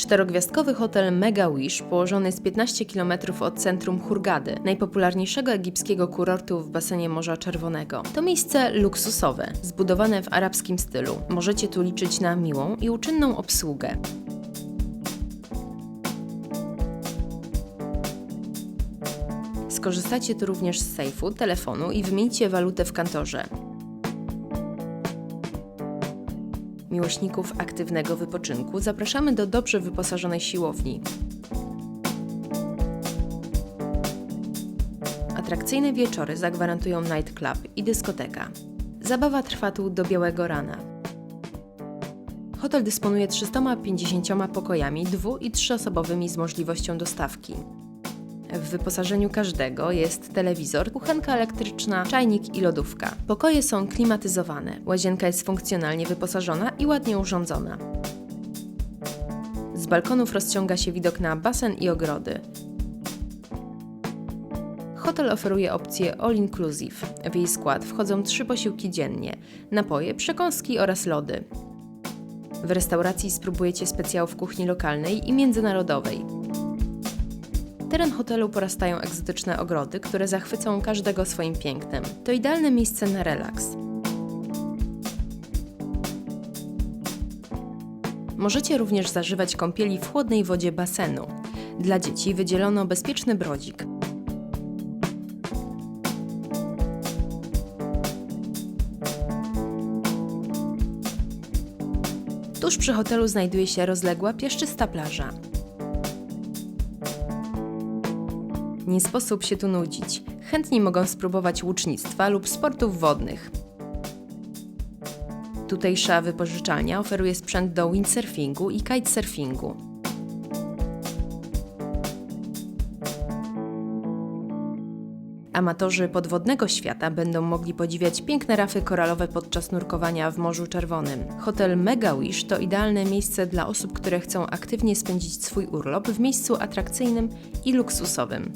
Czterogwiazdkowy hotel Mega Wish położony jest 15 km od centrum Hurgady, najpopularniejszego egipskiego kurortu w basenie Morza Czerwonego. To miejsce luksusowe, zbudowane w arabskim stylu. Możecie tu liczyć na miłą i uczynną obsługę. Skorzystacie tu również z sejfu, telefonu i wymienicie walutę w kantorze. Miłośników aktywnego wypoczynku zapraszamy do dobrze wyposażonej siłowni. Atrakcyjne wieczory zagwarantują nightclub i dyskoteka. Zabawa trwa tu do białego rana. Hotel dysponuje 350 pokojami dwu- i trzyosobowymi z możliwością dostawki. W wyposażeniu każdego jest telewizor, kuchenka elektryczna, czajnik i lodówka. Pokoje są klimatyzowane, łazienka jest funkcjonalnie wyposażona i ładnie urządzona. Z balkonów rozciąga się widok na basen i ogrody. Hotel oferuje opcję all inclusive. W jej skład wchodzą trzy posiłki dziennie, napoje, przekąski oraz lody. W restauracji spróbujecie specjałów kuchni lokalnej i międzynarodowej. Teren hotelu porastają egzotyczne ogrody, które zachwycą każdego swoim pięknem. To idealne miejsce na relaks. Możecie również zażywać kąpieli w chłodnej wodzie basenu. Dla dzieci wydzielono bezpieczny brodzik. Tuż przy hotelu znajduje się rozległa pieszczysta plaża. Nie sposób się tu nudzić. Chętni mogą spróbować łucznictwa lub sportów wodnych. Tutejsza wypożyczalnia oferuje sprzęt do windsurfingu i kitesurfingu. Amatorzy podwodnego świata będą mogli podziwiać piękne rafy koralowe podczas nurkowania w Morzu Czerwonym. Hotel Mega Wish to idealne miejsce dla osób, które chcą aktywnie spędzić swój urlop w miejscu atrakcyjnym i luksusowym.